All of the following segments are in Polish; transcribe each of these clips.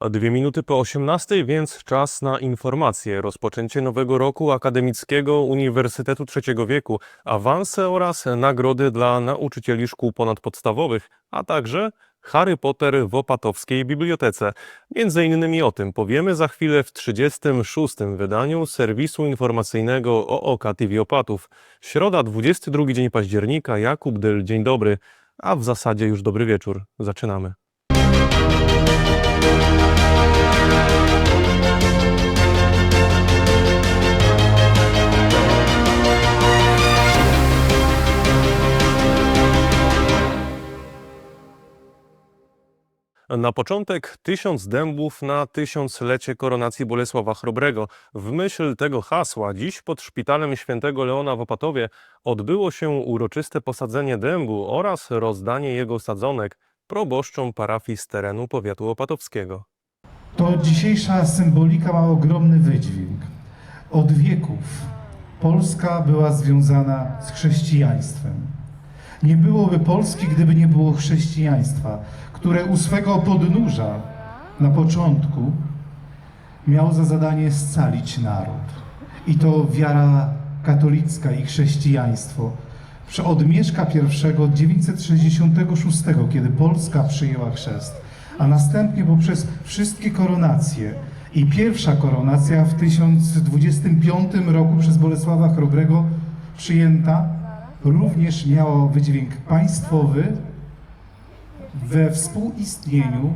Dwie minuty po 18, więc czas na informacje. Rozpoczęcie nowego roku akademickiego Uniwersytetu Trzeciego Wieku, awanse oraz nagrody dla nauczycieli szkół ponadpodstawowych, a także Harry Potter w Opatowskiej Bibliotece. Między innymi o tym powiemy za chwilę w 36. wydaniu serwisu informacyjnego OOK TV Opatów. Środa, 22 dzień października, Jakub Dyl, dzień dobry, a w zasadzie już dobry wieczór. Zaczynamy. Na początek tysiąc dębów na tysiąclecie koronacji Bolesława Chrobrego. W myśl tego hasła dziś pod szpitalem świętego Leona w Opatowie odbyło się uroczyste posadzenie dębu oraz rozdanie jego sadzonek proboszczom parafii z terenu powiatu opatowskiego. To dzisiejsza symbolika ma ogromny wydźwięk. Od wieków Polska była związana z chrześcijaństwem. Nie byłoby Polski, gdyby nie było chrześcijaństwa, które u swego podnóża na początku miało za zadanie scalić naród. I to wiara katolicka i chrześcijaństwo od Mieszka I od 966, kiedy Polska przyjęła chrzest, a następnie poprzez wszystkie koronacje i pierwsza koronacja w 1025 roku przez Bolesława Chrobrego przyjęta również miało wydźwięk państwowy we współistnieniu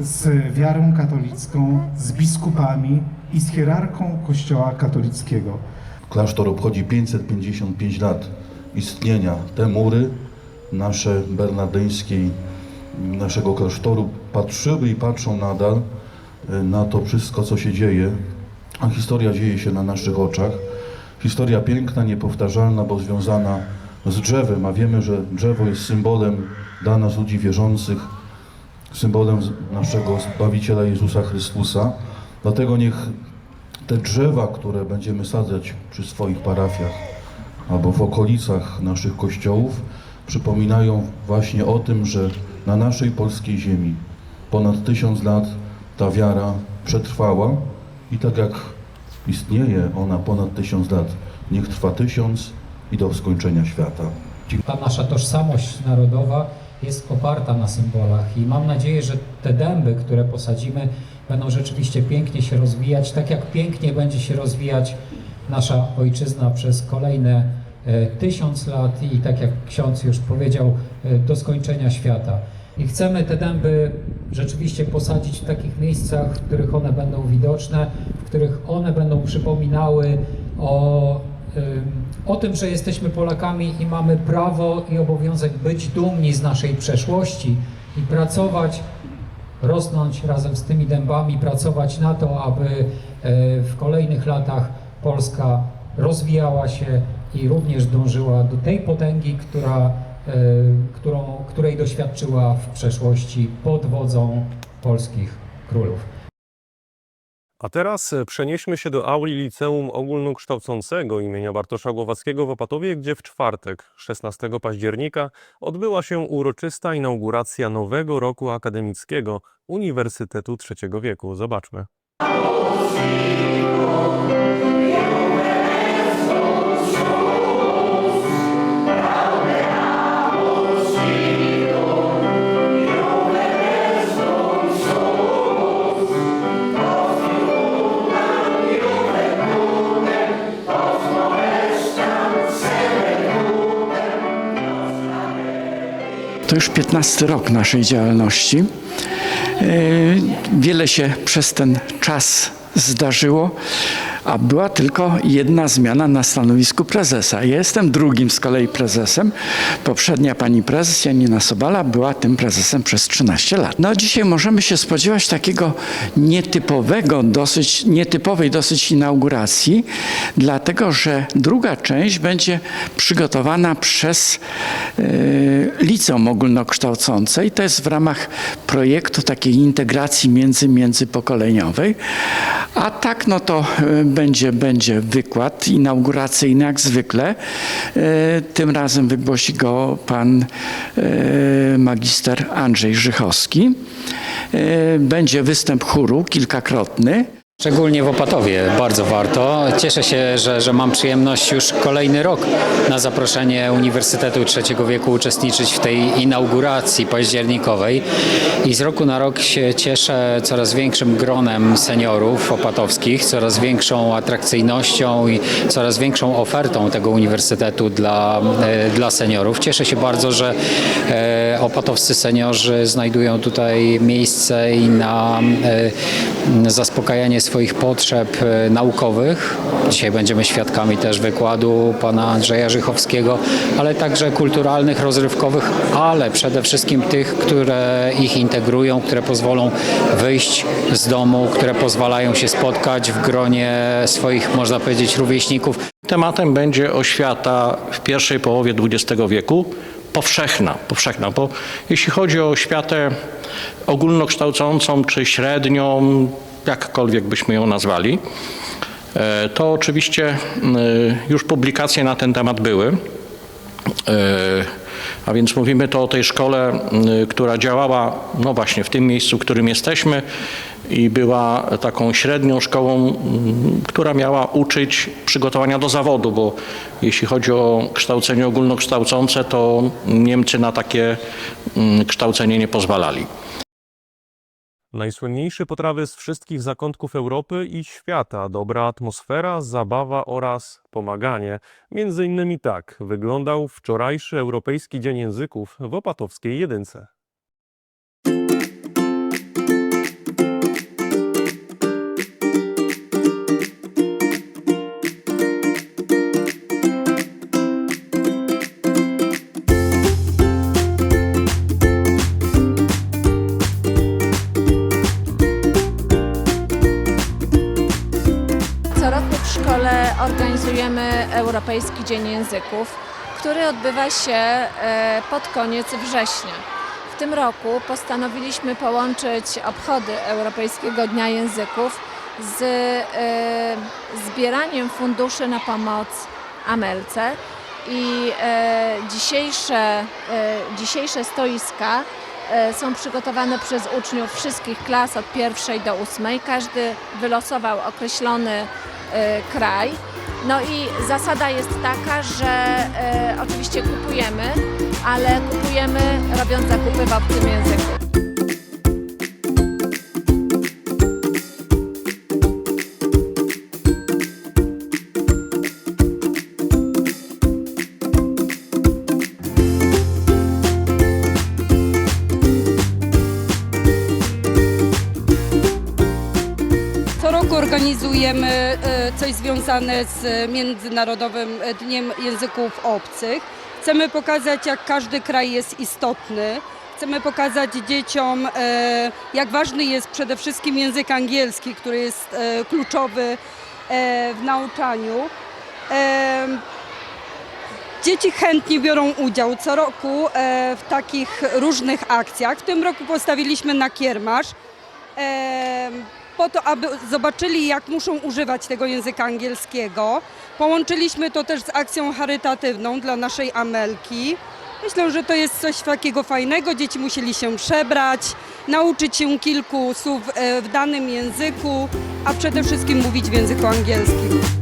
z wiarą katolicką, z biskupami i z hierarchą Kościoła katolickiego. Klasztor obchodzi 555 lat istnienia. Te mury nasze bernardyńskiej, naszego klasztoru patrzyły i patrzą nadal e, na to wszystko, co się dzieje, a historia dzieje się na naszych oczach. Historia piękna, niepowtarzalna, bo związana z drzewem, a wiemy, że drzewo jest symbolem dla nas ludzi wierzących, symbolem naszego Zbawiciela Jezusa Chrystusa. Dlatego niech te drzewa, które będziemy sadzać przy swoich parafiach albo w okolicach naszych kościołów, przypominają właśnie o tym, że na naszej polskiej ziemi ponad tysiąc lat ta wiara przetrwała i tak jak istnieje ona ponad tysiąc lat, niech trwa tysiąc i do skończenia świata. Ta nasza tożsamość narodowa jest oparta na symbolach i mam nadzieję, że te dęby, które posadzimy, będą rzeczywiście pięknie się rozwijać, tak jak pięknie będzie się rozwijać nasza ojczyzna przez kolejne e, tysiąc lat i tak jak ksiądz już powiedział, e, do skończenia świata. I chcemy te dęby rzeczywiście posadzić w takich miejscach, w których one będą widoczne, w których one będą przypominały o o tym, że jesteśmy Polakami i mamy prawo i obowiązek być dumni z naszej przeszłości i pracować, rosnąć razem z tymi dębami, pracować na to, aby e, w kolejnych latach Polska rozwijała się i również dążyła do tej potęgi, która, e, którą, której doświadczyła w przeszłości pod wodzą polskich królów. A teraz e, przenieśmy się do auli Liceum Ogólnokształcącego imienia Bartosza Głowackiego w Opatowie, gdzie w czwartek, 16 października, odbyła się uroczysta inauguracja nowego roku akademickiego Uniwersytetu Trzeciego Wieku. Zobaczmy. Już 15 rok naszej działalności. E, Wiele się przez ten czas zdarzyło, a była tylko jedna zmiana na stanowisku prezesa. Ja jestem drugim z kolei prezesem. Poprzednia pani prezes Janina Sobala była tym prezesem przez 13 lat. No dzisiaj możemy się spodziewać takiego nietypowego, dosyć nietypowej dosyć inauguracji, dlatego że druga część będzie przygotowana przez e, liceum ogólnokształcące i to jest w ramach projektu takiej integracji między, międzypokoleniowej. A tak no to e, będzie, będzie wykład inauguracyjny jak zwykle. E, Tym razem wygłosi go pan e, magister Andrzej Żychowski. E, Będzie występ chóru kilkakrotny. Szczególnie w Opatowie bardzo warto. Cieszę się, że, że mam przyjemność już kolejny rok na zaproszenie Uniwersytetu Trzeciego Wieku uczestniczyć w tej inauguracji październikowej i z roku na rok się cieszę coraz większym gronem seniorów opatowskich, coraz większą atrakcyjnością i coraz większą ofertą tego uniwersytetu dla, e, dla seniorów. Cieszę się bardzo, że e, opatowscy seniorzy znajdują tutaj miejsce i na e, zaspokajanie swoich potrzeb e, naukowych. Dzisiaj będziemy świadkami też wykładu pana Andrzeja Żychowskiego, ale także kulturalnych, rozrywkowych, ale przede wszystkim tych, które ich integrują, które pozwolą wyjść z domu, które pozwalają się spotkać w gronie swoich, można powiedzieć, rówieśników. Tematem będzie oświata w pierwszej połowie XX wieku, powszechna, powszechna, bo jeśli chodzi o oświatę ogólnokształcącą czy średnią, jakkolwiek byśmy ją nazwali, e, to oczywiście e, już publikacje na ten temat były. E, A więc mówimy to o tej szkole, która działała no właśnie w tym miejscu, w którym jesteśmy i była taką średnią szkołą, która miała uczyć przygotowania do zawodu, bo jeśli chodzi o kształcenie ogólnokształcące, to Niemcy na takie kształcenie nie pozwalali. Najsłynniejsze potrawy z wszystkich zakątków Europy i świata, dobra atmosfera, zabawa oraz pomaganie. Między innymi tak wyglądał wczorajszy Europejski Dzień Języków w Opatowskiej Jedynce. Europejski Dzień Języków, który odbywa się e, pod koniec września. W tym roku postanowiliśmy połączyć obchody Europejskiego Dnia Języków z e, zbieraniem funduszy na pomoc Amelce i e, dzisiejsze, dzisiejsze stoiska są przygotowane przez uczniów wszystkich klas od pierwszej do ósmej. Każdy wylosował określony kraj. No i zasada jest taka, że e, oczywiście kupujemy, ale kupujemy robiąc zakupy w obcym języku. Co roku organizujemy coś związane z Międzynarodowym Dniem Języków Obcych. Chcemy pokazać, jak każdy kraj jest istotny. Chcemy pokazać dzieciom, e, jak ważny jest przede wszystkim język angielski, który jest e, kluczowy e, w nauczaniu. E, Dzieci chętnie biorą udział co roku e, w takich różnych akcjach. W tym roku postawiliśmy na kiermasz e, po to, aby zobaczyli, jak muszą używać tego języka angielskiego. Połączyliśmy to też z akcją charytatywną dla naszej Amelki. Myślę, że to jest coś takiego fajnego. Dzieci musieli się przebrać, nauczyć się kilku słów e, w danym języku, a przede wszystkim mówić w języku angielskim.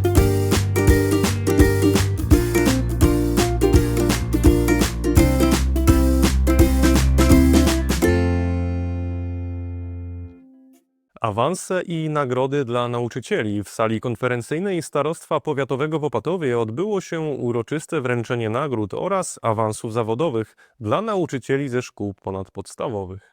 Awanse i nagrody dla nauczycieli. W sali konferencyjnej Starostwa Powiatowego w Opatowie odbyło się uroczyste wręczenie nagród oraz awansów zawodowych dla nauczycieli ze szkół ponadpodstawowych.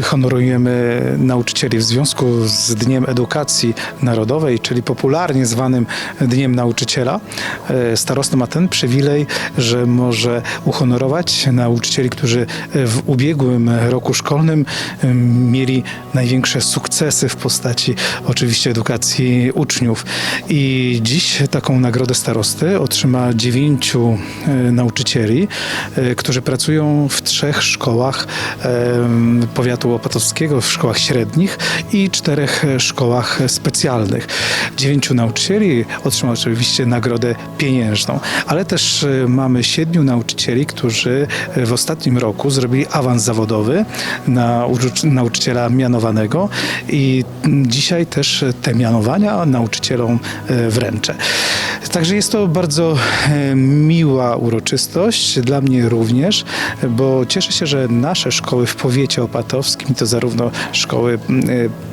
Dziś honorujemy nauczycieli w związku z Dniem Edukacji Narodowej, czyli popularnie zwanym Dniem Nauczyciela. E, Starosta ma ten przywilej, że może uhonorować nauczycieli, którzy w ubiegłym roku szkolnym mieli największe sukcesy w postaci oczywiście edukacji uczniów. I dziś taką nagrodę starosty otrzyma dziewięciu e, nauczycieli, e, którzy pracują w trzech szkołach powiatu łopatowskiego, w szkołach średnich i czterech szkołach specjalnych. Dziewięciu nauczycieli otrzyma oczywiście nagrodę pieniężną, ale też e, mamy siedmiu nauczycieli, którzy e, w ostatnim roku zrobili awans zawodowy na nauczyciela mianowanego i dzisiaj też te mianowania nauczycielom e, wręczę. Także jest to bardzo miła uroczystość, dla mnie również, bo cieszę się, że nasze szkoły w powiecie opatowskim, to zarówno szkoły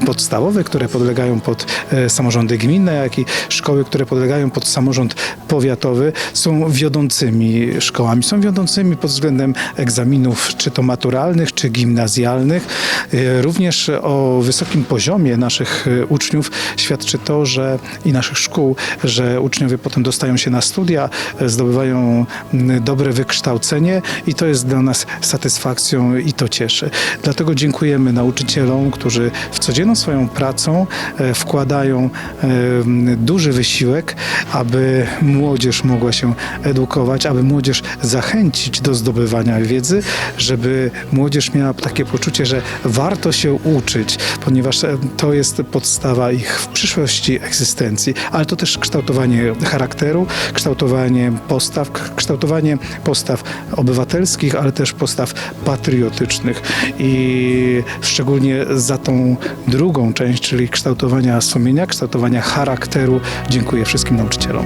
e, podstawowe, które podlegają pod e, samorządy gminne, jak i szkoły, które podlegają pod samorząd powiatowy, są wiodącymi szkołami. Są wiodącymi pod względem egzaminów, czy to maturalnych, czy gimnazjalnych. E, Również o wysokim poziomie naszych e, uczniów świadczy to, że i naszych szkół, że uczniowie potem dostają się na studia, zdobywają dobre wykształcenie i to jest dla nas satysfakcją i to cieszy. Dlatego dziękujemy nauczycielom, którzy w codzienną swoją pracą e, wkładają duży wysiłek, aby młodzież mogła się edukować, aby młodzież zachęcić do zdobywania wiedzy, żeby młodzież miała takie poczucie, że warto się uczyć, ponieważ to jest podstawa ich w przyszłości egzystencji, ale to też kształtowanie charakteru, kształtowanie postaw, kształtowanie postaw obywatelskich, ale też postaw patriotycznych. I szczególnie za tą drugą część, czyli kształtowania sumienia, kształtowania charakteru dziękuję wszystkim nauczycielom.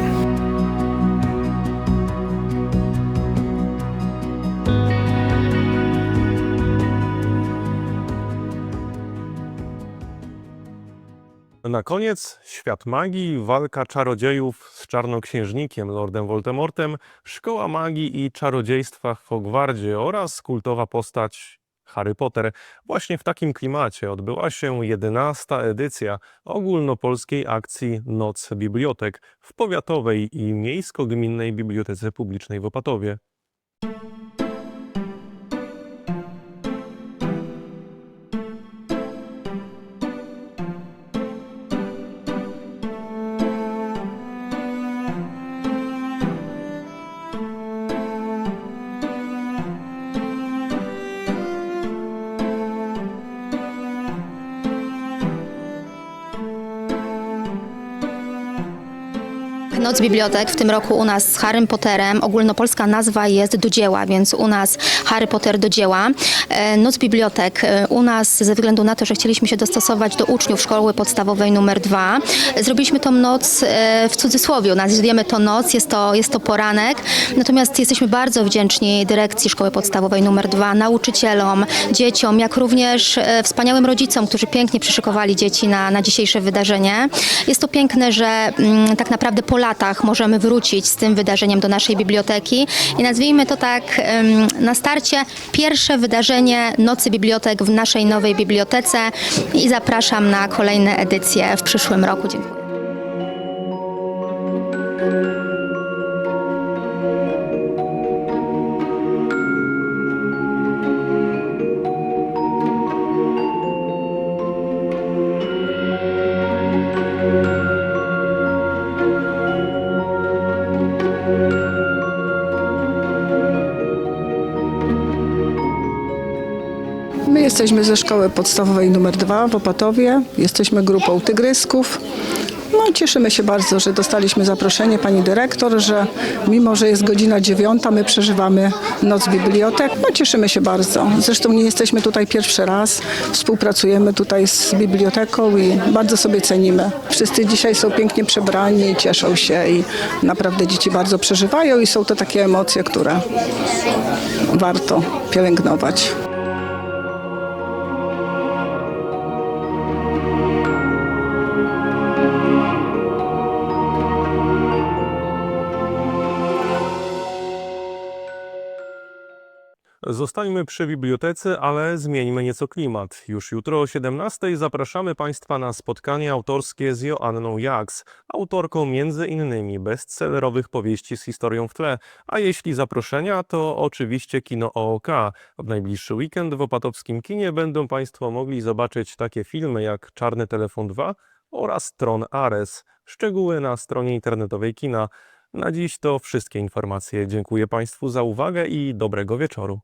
Na koniec świat magii, walka czarodziejów z czarnoksiężnikiem Lordem Voldemortem, szkoła magii i czarodziejstwa w Hogwardzie oraz kultowa postać Harry Potter. Właśnie w takim klimacie odbyła się 11. edycja ogólnopolskiej akcji Noc Bibliotek w powiatowej i miejsko-gminnej Bibliotece Publicznej w Opatowie. Noc Bibliotek w tym roku u nas z Harrym Potterem. Ogólnopolska nazwa jest do dzieła, więc u nas Harry Potter do dzieła. E, Noc Bibliotek e, u nas ze względu na to, że chcieliśmy się dostosować do uczniów szkoły podstawowej numer dwa. Zrobiliśmy tą noc e, w cudzysłowie. Nazwiemy to noc, jest to, jest to poranek. Natomiast jesteśmy bardzo wdzięczni dyrekcji szkoły podstawowej numer dwa, nauczycielom, dzieciom, jak również wspaniałym rodzicom, którzy pięknie przyszykowali dzieci na, na dzisiejsze wydarzenie. Jest to piękne, że mm, tak naprawdę po latach możemy wrócić z tym wydarzeniem do naszej biblioteki i nazwijmy to tak na starcie pierwsze wydarzenie Nocy Bibliotek w naszej nowej bibliotece i zapraszam na kolejne edycje w przyszłym roku. Dziękuję. Jesteśmy ze szkoły podstawowej numer 2 w Opatowie. Jesteśmy grupą tygrysków. No, cieszymy się bardzo, że dostaliśmy zaproszenie pani dyrektor, że mimo, że jest godzina dziewiąta, my przeżywamy Noc Bibliotek. No, cieszymy się bardzo. Zresztą nie jesteśmy tutaj pierwszy raz. Współpracujemy tutaj z biblioteką i bardzo sobie cenimy. Wszyscy dzisiaj są pięknie przebrani, cieszą się i naprawdę dzieci bardzo przeżywają i są to takie emocje, które warto pielęgnować. Zostańmy przy bibliotece, ale zmieńmy nieco klimat. Już jutro o 17 zapraszamy Państwa na spotkanie autorskie z Joanną Jaks, autorką między innymi bestsellerowych powieści z historią w tle. A jeśli zaproszenia, to oczywiście kino OOK. W najbliższy weekend w opatowskim kinie będą Państwo mogli zobaczyć takie filmy jak Czarny Telefon 2 oraz Tron Ares. Szczegóły na stronie internetowej kina. Na dziś to wszystkie informacje. Dziękuję Państwu za uwagę i dobrego wieczoru.